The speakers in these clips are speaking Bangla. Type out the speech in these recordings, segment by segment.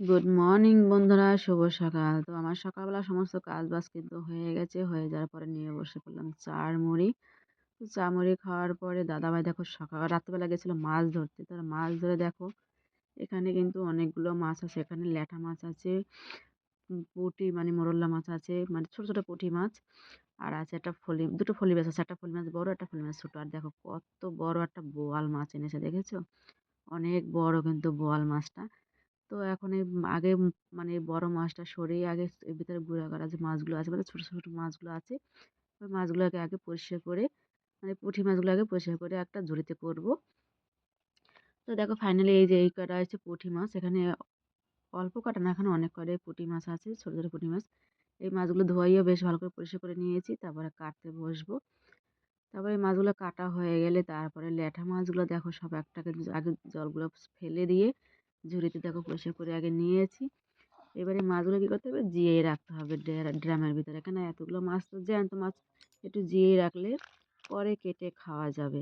গুড মর্নিং বন্ধুরা। শুভ সকাল। তো আমার সকালবেলা সমস্ত কাজ বাজ কিন্তু হয়ে গেছে। হয়ে যাওয়ার পরে নিয়ে বসে পড়লাম চার মুড়ি। তো চা, মুড়ি খাওয়ার পরে দাদাভাই দেখো সকাল, রাত্রেবেলা গেছিল মাছ ধরতে। তার মাছ ধরে দেখো, এখানে কিন্তু অনেকগুলো মাছ আছে। এখানে ল্যাঠা মাছ আছে পুঁটি মানে মোরল্লা মাছ আছে মানে ছোটো ছোটো পুঁটি মাছ আর আছে একটা ফলি, দুটো ফলি মাছ আছে। একটা ফলি মাছ বড়, একটা ফলি মাছ ছোটো। আর দেখো কত বড় একটা বোয়াল মাছ এনেছে, দেখেছ? অনেক বড় কিন্তু বোয়াল মাছটা। তো এখন এই আগে মানে বড় মাছটা সরিয়ে আগে ভিতরে গুঁড়া করা যে মাছগুলো আছে মানে ছোটো ছোটো মাছগুলো আছে, ওই মাছগুলোকে আগে পরিষ্কার করে মানে পুঁটি মাছগুলো আগে পরিষ্কার করে একটা ঝুড়িতে করব। তো দেখো ফাইনালি এই যে এই কটা হচ্ছে পুঁটি মাছ, এখানে অল্প কাটা না, এখানে অনেক কটাই পুঁটি মাছ আছে, ছোটো ছোটো পুঁটি মাছ। এই মাছগুলো ধোয়াইও বেশ ভালো করে পরিষ্কার করে নিয়েছি, তারপরে কাটতে বসবো। তারপরে এই মাছগুলো কাটা হয়ে গেলে তারপরে ল্যাঠা মাছগুলো দেখো সব একটাকে আগে জলগুলো ফেলে দিয়ে ঝুড়িতে দেখো পরিষ্কার করে আগে নিয়েছি। এবারে মাছগুলো কী করতে হবে? জিয়ে রাখতে হবে ড্রামের ভিতরে। কেন এতগুলো মাছ তো জ্যান্ত মাছ, একটু জিয়ে রাখলে পরে কেটে খাওয়া যাবে।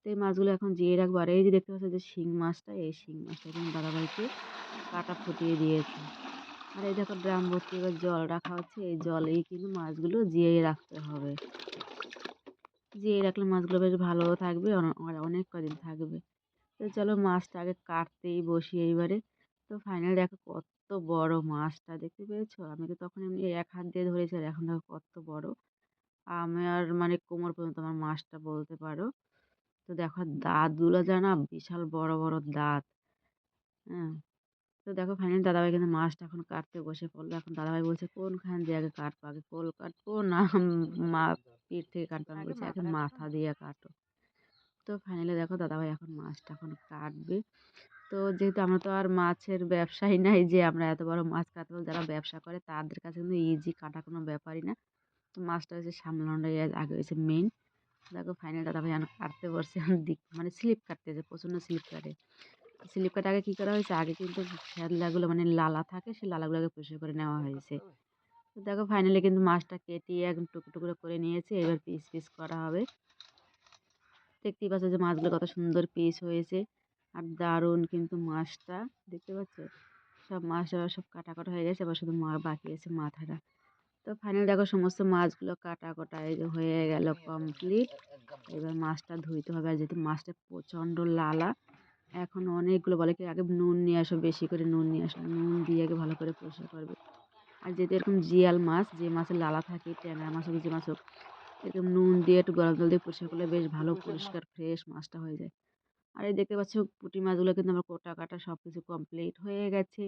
তো এই মাছগুলো এখন জিয়ে রাখব। আর এই যে দেখতে পাচ্ছি যে শিং মাছটা, এই শিং মাছটা এখন দাদাভাইকে কাটা ফুটিয়ে দিয়েছে। আর এই দেখো ড্রাম ভর্তি, এবার জল রাখা হচ্ছে। এই জলেই কিন্তু মাছগুলো জিয়ে রাখতে হবে। জিয়ে রাখলে মাছগুলো বেশ ভালো থাকবে অনেক কদিন থাকবে। তো চলো মাছটা আগে কাটতেই বসি এইবারে। তো ফাইনাল দেখো কত বড় মাছটা দেখতে পেয়েছ? আমি তো তখন এমনি এক হাত দিয়ে ধরেছি আর এখন দেখো কত বড়। আমার মানে কোমর পর্যন্ত আমার মাছটা বলতে পারো। তো দেখো দাঁতগুলো যা না বিশাল বড় বড় দাঁত। হ্যাঁ তো দেখো ফাইনালি দাদাভাই কিন্তু মাছটা এখন কাটতে বসে পড়ল। এখন দাদাভাই বলছে কোনখান দিয়ে আগে কাটবো? আগে কোল কাটবো না মা পিঠ থেকে কাটবো? আমি বলছি এখন মাথা দিয়ে কাটো। তো ফাইনালি দেখো দাদাভাই এখন মাছটা এখন কাটবে। তো যেহেতু আমরা তো আর মাছের ব্যবসায়ী নাই যে আমরা এত বড় মাছ কাটতে পারব যারা ব্যবসা করে তাদের কাছে কিন্তু ইজি কাটা কোনো ব্যাপারই না। তো মাছটা হচ্ছে সামলানোটাই আগে হয়েছে মেন দেখো ফাইনাল দাদাভাই এখন কাটতে বসছে দিক মানে স্লিপ কাটতেছে প্রচণ্ড স্লিপ কাটে। স্লিপ কাটে আগে কী করা হয়েছে? আগে কিন্তু ফেদলাগুলো মানে লালা থাকে, সেই লালাগুলোকে পরিষ্কার করে নেওয়া হয়েছে। তো দেখো ফাইনালি কিন্তু মাছটা কেটে একদম টুকরো টুকরো করে নিয়েছে, এবার পিস পিস করা হবে। দেখতেই পাচ্ছ যে মাছগুলো কত সুন্দর পিস হয়েছে। আর দারুণ কিন্তু মাছটা, দেখতে পাচ্ছ? সব মাছটা সব কাটা কাটা হয়ে গেছে এবার শুধু মা বাকি আছে মাথাটা। তো ফাইনাল দেখো সমস্ত মাছগুলো কাটা কটা হয়ে গেল কমপ্লিট এবার মাছটা ধুইতে হবে। আর যেহেতু মাছটা প্রচণ্ড লালা, এখন অনেকগুলো বলে কি আগে নুন নিয়ে আসো, বেশি করে নুন নিয়ে আসো, নুন দিয়ে আগে ভালো করে পরিষ্কার করবে। আর যেহেতু এরকম জিয়াল মাছ, যে মাছের লালা থাকে, ট্যাংরা মাছ হোক, যে মাছ হোক এরকম নুন দিয়ে একটু গরম জল দিয়ে পরিষ্কার করলে বেশ ভালো, পরিষ্কার ফ্রেশ মাছটা হয়ে যায়। আর এই দেখতে পাচ্ছ পুঁটি মাছগুলো কিন্তু আমার কোটা কাটা সব কিছু কমপ্লিট হয়ে গেছে।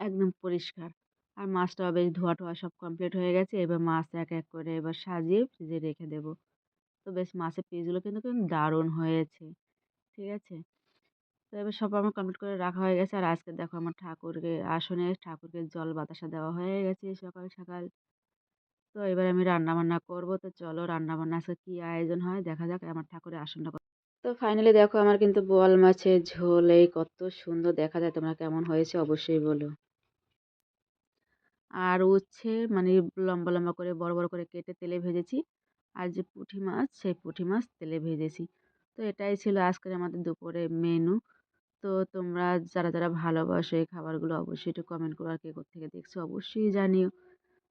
একদম পরিষ্কার। আর মাছটাও বেশ ধোয়া টোয়া সব কমপ্লিট হয়ে গেছে। এবার মাছ এক এক করে এবার সাজিয়ে ফ্রিজে রেখে দেব। তো বেশ মাছের পিসগুলো কিন্তু কিন্তু দারুণ হয়েছে। ঠিক আছে? তো এবার সব আমার কমপ্লিট করে রাখা হয়ে গেছে। আর আজকে দেখো আমার ঠাকুরকে, আসনে ঠাকুরকে জল বাতাসা দেওয়া হয়ে গেছে সকাল সকাল। তো এবার আমি রান্না বান্না করব। তো চলো রান্না বান্না আজকে কী আয়োজন হয়? দেখা যাক, আমার ঠাকুরের আসনটা তো ফাইনালি দেখো, আমার কিন্তু বোয়াল মাছের ঝোল, এই কত সুন্দর দেখা যায়, তোমরা কেমন হয়েছে অবশ্যই বলো। আর উচ্ছে মানে লম্বা লম্বা করে, বড় বড় করে কেটে তেলে ভেজেছি। আর যে পুঁটি মাছ, সেই পুঁটি মাছ তেলে ভেজেছি। তো এটাই ছিল আজকের আমাদের দুপুরে মেনু তো তোমরা যারা যারা ভালোবাসো এই খাবারগুলো, অবশ্যই একটু কমেন্ট করো আর কে থেকে দেখছ, অবশ্যই জানিও।